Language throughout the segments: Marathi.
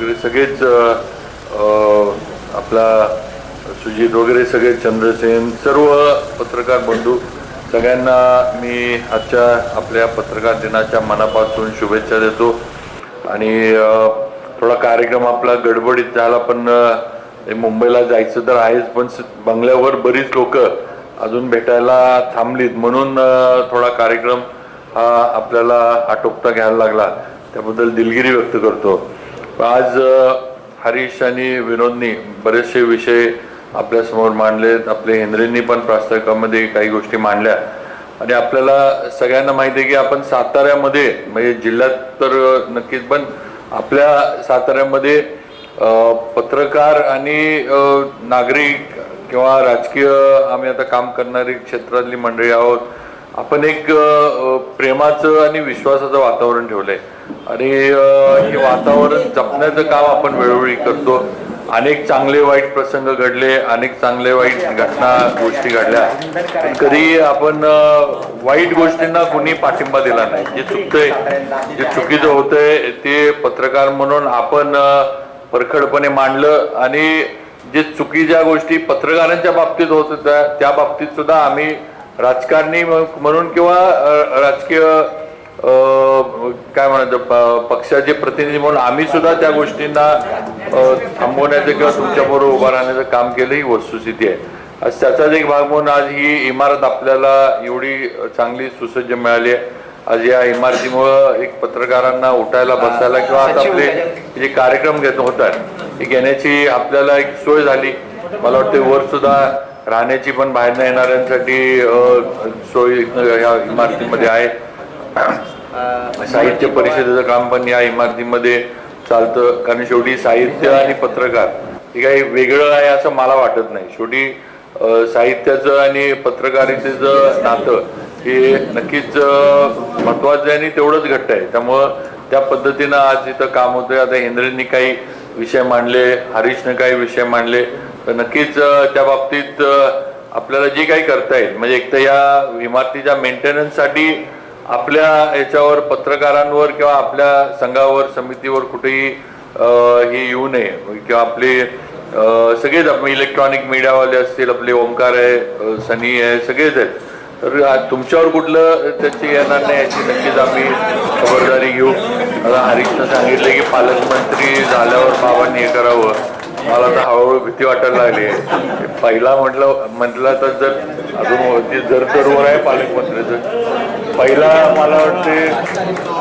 वगैरे सगळेच आपला सुजित वगैरे सगळे चंद्रसेन सर्व पत्रकार बंधू सगळ्यांना मी आजच्या आपल्या पत्रकार दिनाच्या मनापासून शुभेच्छा देतो. आणि थोडा कार्यक्रम आपला गडबडीत झाला पण हे मुंबईला जायचं तर आहेच पण बंगल्यावर बरीच लोक अजून भेटायला थांबलीत. म्हणून थोडा कार्यक्रम हा आपल्याला आटोपता घ्यायला लागला. त्याबद्दल दिलगिरी व्यक्त करतो. आज हरीश आणि विनोदनी बरेचसे विषय आपल्यासमोर मांडलेत. आपले हेनरींनी पण प्रास्ताविकामध्ये काही गोष्टी मांडल्या. आणि आपल्याला सगळ्यांना माहिती आहे की आपण साताऱ्यामध्ये म्हणजे जिल्ह्यात तर नक्कीच पण आपल्या साताऱ्यामध्ये पत्रकार आणि नागरिक किंवा राजकीय आम्ही आता काम करणारी क्षेत्रातली मंडळी आहोत. आपण एक प्रेमाचं आणि विश्वासाचं वातावरण ठेवलंय. आणि हे वातावरण जपण्याचं काम आपण वेळोवेळी करतो. अनेक चांगले वाईट प्रसंग घडले अनेक चांगले वाईट घटना गोष्टी घडल्या. कधी आपण वाईट गोष्टींना कुणी पाठिंबा दिला नाही. जे चुकतंय जे चुकीचं होतंय ते पत्रकार म्हणून आपण परखडपणे मांडलं आणि जे चुकीच्या गोष्टी पत्रकारांच्या बाबतीत होत होत्या त्या बाबतीत सुद्धा आम्ही राजकारणी म्हणून किंवा राजकीय काय म्हणायचं प- पक्षाचे प्रतिनिधी म्हणून आम्ही सुद्धा त्या गोष्टींना थांबवण्याचं किंवा तुमच्याबरोबर उभा राहण्याचं काम केलं ही वस्तुस्थिती आहे. आज त्याचाच एक भाग म्हणून आज ही इमारत आपल्याला एवढी चांगली सुसज्ज मिळाली आहे. आज या इमारतीमुळं एक पत्रकारांना उठायला बसायला किंवा आज आपले जे कार्यक्रम घेत होतात ते घेण्याची आपल्याला एक सोय झाली. मला वाटते वर सुद्धा राहण्याची पण बाहेरनं येणाऱ्यांसाठी सोय या इमारतीमध्ये आहे. साहित्य परिषदेचं काम पण या इमारतीमध्ये चालतं कारण शेवटी साहित्य आणि पत्रकार हे काही वेगळं आहे असं मला वाटत नाही. शेवटी साहित्याचं आणि पत्रकारितेचं नातं हे नक्कीच महत्वाचं आहे आणि तेवढंच घट्ट आहे. त्यामुळं त्या पद्धतीनं आज इथं काम होतंय. आता हेंद्रेंनी काही विषय मांडले हरीशनं काही विषय मांडले तर नक्कीच त्या बाबतीत आपल्याला जे काही करता येईल म्हणजे एक तर या इमारतीच्या मेंटेनन्ससाठी आपल्या याच्यावर पत्रकारांवर किंवा आपल्या संघावर समितीवर कुठेही हे येऊ नये. किंवा आपले सगळेच आपण इलेक्ट्रॉनिक मीडियावाले असतील आपले ओंकार आहे सनी आहे सगळेच आहेत. तर तुमच्यावर कुठलं त्याची येणार नाही याची नक्कीच आम्ही खबरदारी घेऊ. आता हरीशनं सांगितलं की पालकमंत्री झाल्यावर बाबांनी हे करावं. मला तर हळूहळू भीती वाटायला लागली. आहे पहिला म्हटलं म्हटलं तर जर अजून जर तरवर आहे पालकमंत्र्याचं पहिला मला वाटते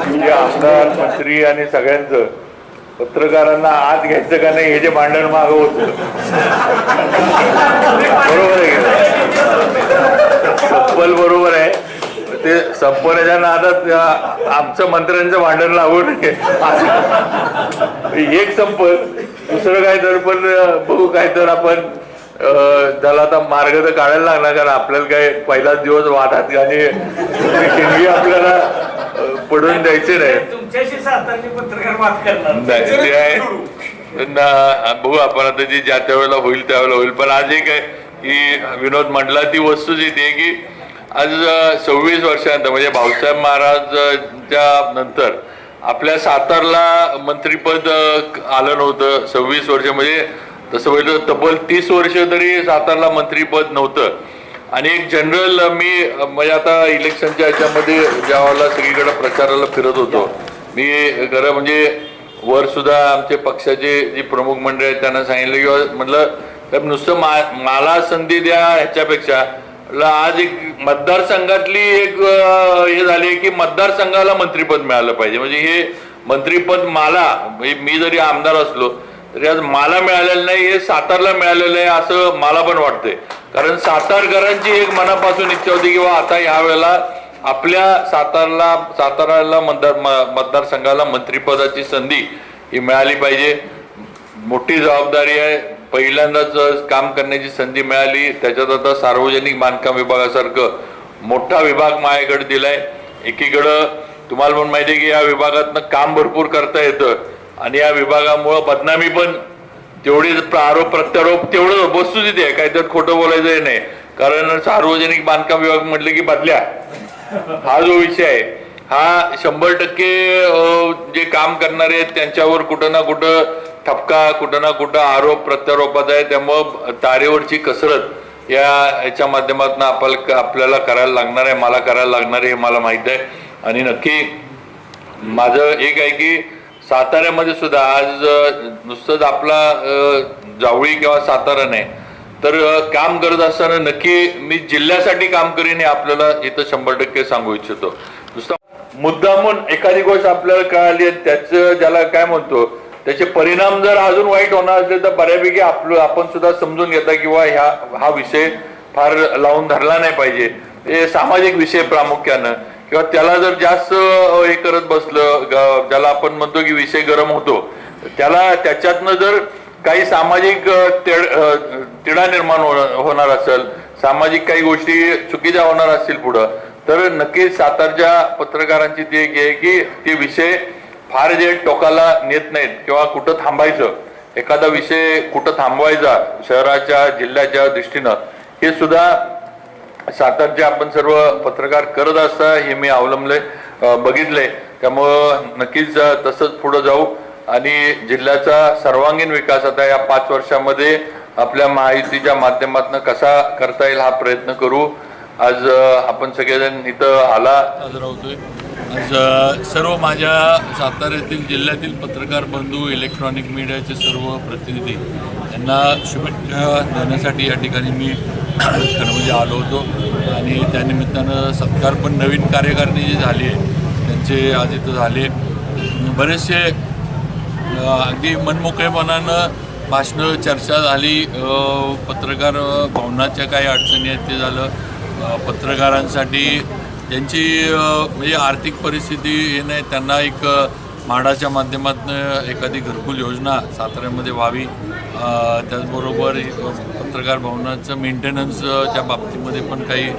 म्हणजे आमदार मंत्री आणि सगळ्यांचं पत्रकारांना आत घ्यायचं का नाही हे जे भांडण मागं होतं. बरोबर आहे तब्बल चप्पल बरोबर संपवण्याच्या नादात अ, आमचं मंत्र्यांचं भांडण लागू नये. असं. एक संपल दुसरं काय तर पण बघू काय तर आपण त्याला आता मार्ग तर काढायला लागणार कारण आपल्याला काय पहिलाच दिवस वादात आणि ठिणगी आपल्याला पडून द्यायचे नाही. ते बघू आपण आता जी ज्या त्या वेळेला होईल त्यावेळेला होईल. पण आज एक आहे की विनोद म्हटला ती वस्तूच येते आहे की आज सव्वीस वर्षानंतर म्हणजे भाऊसाहेब महाराजच्या नंतर आपल्या सातारला मंत्रीपद आलं नव्हतं सव्वीस वर्ष. म्हणजे तसं पहिलं तब्बल तीस वर्ष तरी सातारला मंत्रीपद नव्हतं. आणि एक जनरल मी म्हणजे आता इलेक्शनच्या ह्याच्यामध्ये ज्यावेळेला सगळीकडे प्रचाराला फिरत होतो मी खरं म्हणजे वर सुद्धा आमचे पक्षाचे जी प्रमुख मंडळी आहेत त्यांना सांगितलं किंवा म्हटलं तर नुसतं मा मला संधी द्या ह्याच्यापेक्षा ला आज एक मतदारसंघातली एक हे झाली की मतदारसंघाला मंत्रीपद मिळालं पाहिजे. म्हणजे हे मंत्रीपद मला म्हणजे मी जरी आमदार असलो तरी आज मला मिळालेलं नाही हे सातारला मिळालेलं आहे असं मला पण वाटतंय. कारण सातारकरांची एक मनापासून इच्छा होती की आता ह्या वेळेला आपल्या सातारला साताराला मतदार म- मतदारसंघाला मंत्रिपदाची संधी ही मिळाली पाहिजे. मोठी जबाबदारी आहे. पहिल्यांदाच काम करण्याची संधी मिळाली त्याच्यात आता सार्वजनिक बांधकाम विभागासारखं मोठा विभाग माझ्याकडे दिलाय. एकीकडं तुम्हाला पण माहिती आहे की या विभागातनं काम भरपूर करता येतं आणि या विभागामुळं बदनामी पण तेवढी आरोप प्रत्यारोप तेवढं वस्तुस्थिती आहे काही त्यात खोटं बोलायचं नाही. कारण सार्वजनिक बांधकाम विभाग म्हटलं की बदल्या. हा जो विषय आहे हा शंभर टक्के जे काम करणारे आहेत त्यांच्यावर कुठं ना कुठं ठपका कुठं ना कुठं आरोप प्रत्यारोपात आहे. त्यामुळं तारेवरची कसरत या याच्या माध्यमातून आपल्याला आपल्याला करायला लागणार आहे. मला करायला लागणार आहे हे मला माहीत आहे. आणि नक्की माझं एक आहे की साताऱ्यामध्ये सुद्धा आज नुसतंच आपला जावळी किंवा सातारा नाही तर काम करत असताना नक्की मी जिल्ह्यासाठी काम करीन हे आपल्याला इथं शंभर टक्के सांगू इच्छितो. नुसतं मुद्दामून एखादी गोष्ट आपल्याला कळाली त्याचं ज्याला काय म्हणतो त्याचे परिणाम जर अजून वाईट होणार असले तर बऱ्यापैकी आपलं आपण सुद्धा समजून घेता किंवा ह्या हा विषय फार लावून धरला नाही पाहिजे. हे सामाजिक विषय प्रामुख्यानं. किंवा त्याला जर जास्त हे करत बसलं ग- ज्याला आपण म्हणतो की विषय गरम होतो त्याला त्याच्यातनं जर काही सामाजिक अ, तिढा निर्माण हो, होणार असेल सामाजिक काही गोष्टी चुकीच्या होणार असतील पुढं तर नक्कीच सातारच्या पत्रकारांची ती एक आहे की ते विषय फार जे टोकाला नेत नाहीत किंवा कुठं थांबायचं एखादा विषय कुठं थांबवायचा शहराच्या जिल्ह्याच्या दृष्टीनं हे सुद्धा सातत्य आपण सर्व पत्रकार करत असता हे मी अवलंबले बघितले. त्यामुळं नक्कीच तसंच पुढं जाऊ. आणि जिल्ह्याचा सर्वांगीण विकास आता या पाच वर्षामध्ये आपल्या माहितीच्या माध्यमातून कसा करता येईल हा प्रयत्न करू. आज आपण सगळेजण इथं आला. आज सर्व माझ्या साताऱ्यातील जिल्ह्यातील पत्रकार बंधू इलेक्ट्रॉनिक मीडियाचे सर्व प्रतिनिधी यांना शुभेच्छा देण्यासाठी या ठिकाणी मी खरमध्ये म्हणजे आलो होतो. आणि त्यानिमित्तानं सत्कार पण नवीन कार्यकारिणी जी झाली आहे त्यांचे आज इथं झाले. बरेचसे अगदी मनमोकळेपणानं भाषणं चर्चा झाली. पत्रकार भवनाच्या काही अडचणी आहेत ते झालं. पत्रकारांसाठी ज्यांची म्हणजे आर्थिक परिस्थिती हे नाही त्यांना एक म्हाडाच्या माध्यमातून एखादी घरकुल योजना साताऱ्यामध्ये व्हावी. त्याचबरोबर पत्रकार भवनाचं मेंटेनन्सच्या बाबतीमध्ये पण काही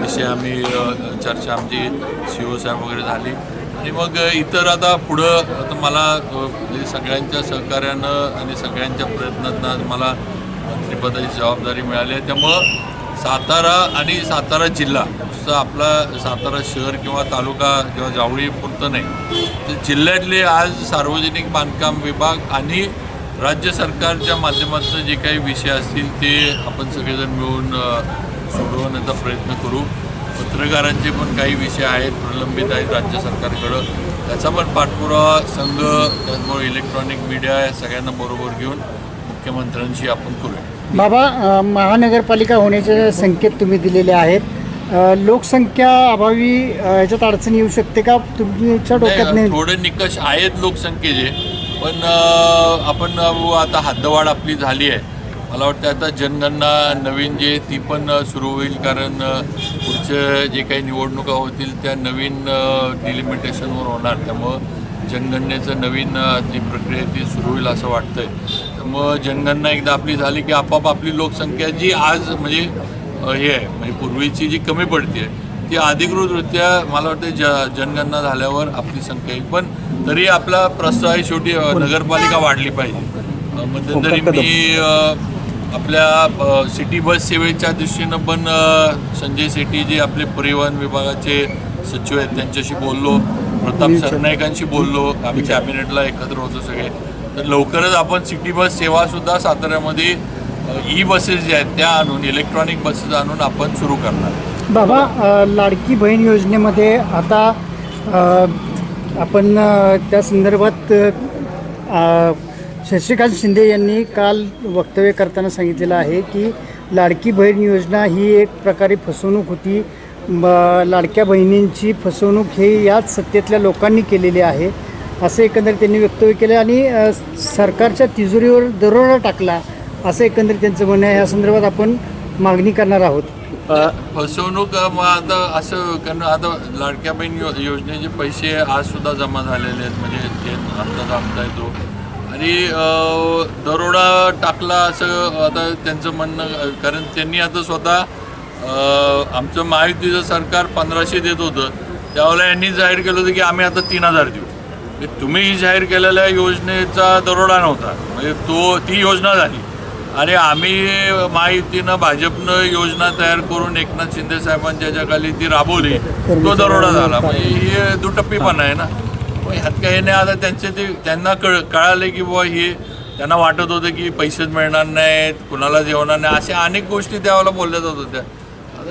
विषय आम्ही चर्चा आमची सी ओ साहेब वगैरे झाली. आणि मग इतर आता पुढं आता मला म्हणजे सगळ्यांच्या सहकार्यानं आणि सगळ्यांच्या प्रयत्नातनं आज मला मंत्रिपदाची जबाबदारी मिळाली आहे. त्यामुळं सातारा आणि सातारा जिल्हा नुसतं आपला सातारा शहर किंवा तालुका किंवा जावळी पुरतं नाही. तर जिल्ह्यातले आज सार्वजनिक बांधकाम विभाग आणि राज्य सरकारच्या माध्यमातून जे काही विषय असतील ते आपण सगळेजण मिळून सोडवण्याचा प्रयत्न करू. पत्रकारांचे पण काही विषय आहेत प्रलंबित आहेत राज्य सरकारकडं. त्याचा पण पाठपुरावा संघ त्याचबरोबर इलेक्ट्रॉनिक मीडिया या सगळ्यांना बरोबर घेऊन मुख्यमंत्र्यांशी आपण करूया. बाबा महानगरपालिका होण्याचे संकेत तुम्ही दिलेले आहेत. लोकसंख्या अभावी याच्यात अडचण येऊ शकते का? तुमच्या डोक्यात नाही, थोडे निकष आहेत लोकसंख्येचे पण आपण अं, आता हद्दवाढ आपली झाली आहे. मला वाटतं आता जनगणना नवीन जे ती पण सुरू होईल कारण पुढचे जे काही निवडणुका होतील त्या नवीन डिलिमिटेशनवर होणार. त्यामुळं जनगणनेचं नवीन जी प्रक्रिया ती सुरू होईल असं वाटतंय. त्यामुळं जनगणना एकदा आपली झाली की आपाप आपली लोकसंख्या जी आज म्हणजे हे आहे म्हणजे पूर्वीची जी कमी पडते ती अधिकृतरित्या मला वाटतं ज जनगणना झाल्यावर आपली संख्या येईल. पण तरी आपला प्रस्ताव आहे शेवटी नगरपालिका वाढली पाहिजे. मध्यंतरी मी अ, आपल्या अ, सिटी बस सेवेच्या दृष्टीनं पण संजय सेठी जे आपले परिवहन विभागाचे सचिव आहेत त्यांच्याशी बोललो. प्रताप सरनाईकांशी बोललो. आम्ही कॅबिनेटला एकत्र होतो सगळे. तर लवकरच आपण सिटी बस सेवासुद्धा साताऱ्यामध्ये ई बसेस ज्या आहेत त्या आणून इलेक्ट्रॉनिक बसेस आणून आपण सुरू करणार. बाबा लाडकी बहीण योजनेमध्ये आता आपण त्या संदर्भात शशिकांत शिंदे यांनी काल वक्तव्य करताना सांगितलेलं आहे की लाडकी बहीण योजना ही एक प्रकारे फसवणूक होती. ब- लाडक्या बहिणींची फसवणूक हे याच सत्तेतल्या लोकांनी केलेली आहे. असं एकंदरीत त्यांनी वक्तव्य केलं आणि सरकारच्या तिजोरीवर दरोडा टाकला असं एकंदरीत त्यांचं म्हणणं आहे. या संदर्भात आपण मागणी करणार आहोत. फसवणूक आता असं कारण आता लाडक्या बहीण यो योजनेचे पैसे आज सुद्धा जमा झालेले आहेत. म्हणजे ते अंदाज आमचा येतो आणि दरोडा टाकला असं आता त्यांचं म्हणणं कारण त्यांनी आता स्वतः आमचं महायुतीचं सरकार पंधराशे देत होतं. त्यावेळेला यांनी जाहीर केलं होतं की आम्ही आता तीन हजार देऊ. तुम्ही जाहीर केलेल्या योजनेचा दरोडा नव्हता. म्हणजे तो ती योजना झाली. आणि आम्ही महायुतीनं भाजपनं योजना तयार करून एकनाथ शिंदे साहेबांच्या ज्याखाली ती राबवली तो दरोडा झाला. म्हणजे हे दुटप्पीपणा आहे ना. ह्यात काही नाही. आता त्यांचे ते त्यांना कळ कळाले की बुवा हे त्यांना वाटत होतं की पैसेच मिळणार नाहीत कुणाला जेवणार नाही. अशा अनेक गोष्टी त्यावेळेला बोलल्या जात होत्या.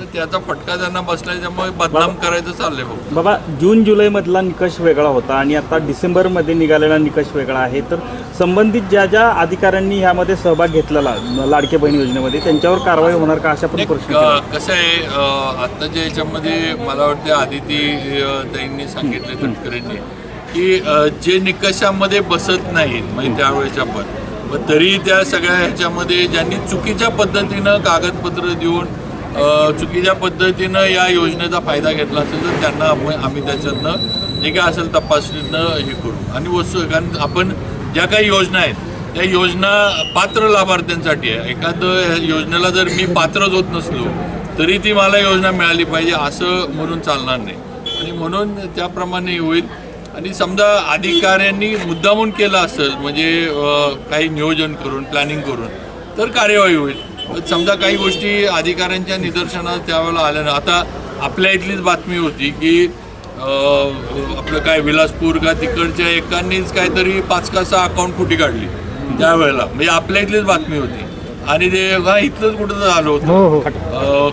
त्याचा फटका त्यांना बसलाय त्यामुळे बदनाम करायचं चाललंय भाऊ. बाबा जून जुलैमधला निकष वेगळा होता आणि आता डिसेंबरमध्ये निघालेला निकष वेगळा आहे. तर संबंधित ज्या ज्या अधिकाऱ्यांनी ह्यामध्ये सहभाग घेतलेला लाडके बहीण योजनेमध्ये त्यांच्यावर कारवाई होणार का अशा पण प्रश्न केला. क- कसं आहे अं, आत्ताच्या याच्यामध्ये मला वाटतं आदिती अं, ताईंनी सांगितले तटकरेंनी की अं, जे निकषामध्ये बसत नाहीत म्हणजे त्यावेळेच्या पण पण तरी त्या सगळ्या ह्याच्यामध्ये ज्यांनी चुकीच्या पद्धतीनं कागदपत्र देऊन चुकीच्या पद्धतीनं या योजनेचा फायदा घेतला असेल तर त्यांना आम्ही त्याच्यातनं जे काय असेल तपासणीनं हे करू. आणि वस्तू कारण आपण ज्या काही योजना आहेत त्या योजना पात्र लाभार्थ्यांसाठी आहे. एखादं योजनेला जर मी पात्रच होत नसलो तरी ती मला योजना मिळाली पाहिजे असं म्हणून चालणार नाही. आणि म्हणून त्याप्रमाणे होईल. आणि समजा अधिकाऱ्यांनी मुद्दामून केलं असेल म्हणजे काही नियोजन करून प्लॅनिंग करून तर कार्यवाही होईल. समजा काही गोष्टी अधिकाऱ्यांच्या निदर्शनात त्यावेळेला आल्या आता आपल्या इथलीच बातमी होती की आपलं काय विलासपूर का तिकडच्या एकांनीच काहीतरी पाच का सहा अकाउंट फुटी काढली. त्यावेळेला. म्हणजे आपल्या इथलीच बातमी होती. आणि ते हा इथलंच कुठं झालं होतं? हो हो.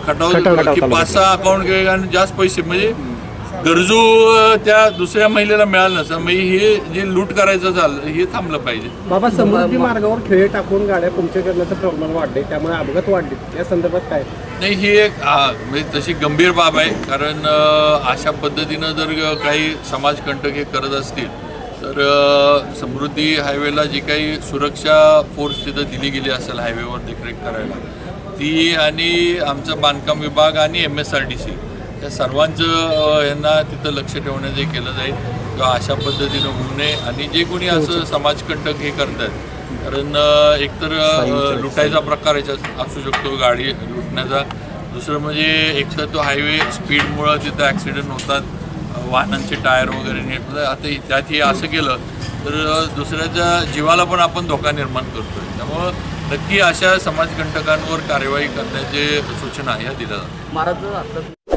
खटाव की पाच सहा अकाउंट आणि जास्त पैसे म्हणजे गरजू त्या दुसऱ्या महिलेला मिळालं नसतं म्हणजे हे जे लूट करायचं झालं हे थांबलं पाहिजे. बाबा समृद्धी मार्गावर खेळ टाकून गाड्या पंक्चर करण्याचं प्रमाण वाढले त्यामुळे अपघात वाढले. या संदर्भात काय? नाही ही एक म्हणजे तशी गंभीर बाब आहे कारण अशा पद्धतीनं जर काही समाजकंटक हे करत असतील तर समृद्धी हायवेला जी काही सुरक्षा फोर्स तिथं दिली गेली असेल हायवेवर देखरेख करायला ती आणि आमचा बांधकाम विभाग आणि M S R T C या सर्वांचं यांना तिथं लक्ष ठेवण्याचं हे केलं जाईल किंवा अशा पद्धतीनं होऊ नये. आणि जे कोणी असं समाजकंटक हे करतात कारण एकतर लुटायचा प्रकार याच्यात असू शकतो गाडी लुटण्याचा. दुसरं म्हणजे एकतर तो हायवे स्पीडमुळं तिथं ॲक्सिडेंट होतात वाहनांचे टायर वगैरे नीट आता हे- त्यात हे असं केलं तर दुसऱ्याच्या जीवाला पण आपण धोका निर्माण करतोय. त्यामुळं नक्की अशा समाजकंटकांवर कार्यवाही करण्याचे सूचना ह्या दिल्या जातात. महाराज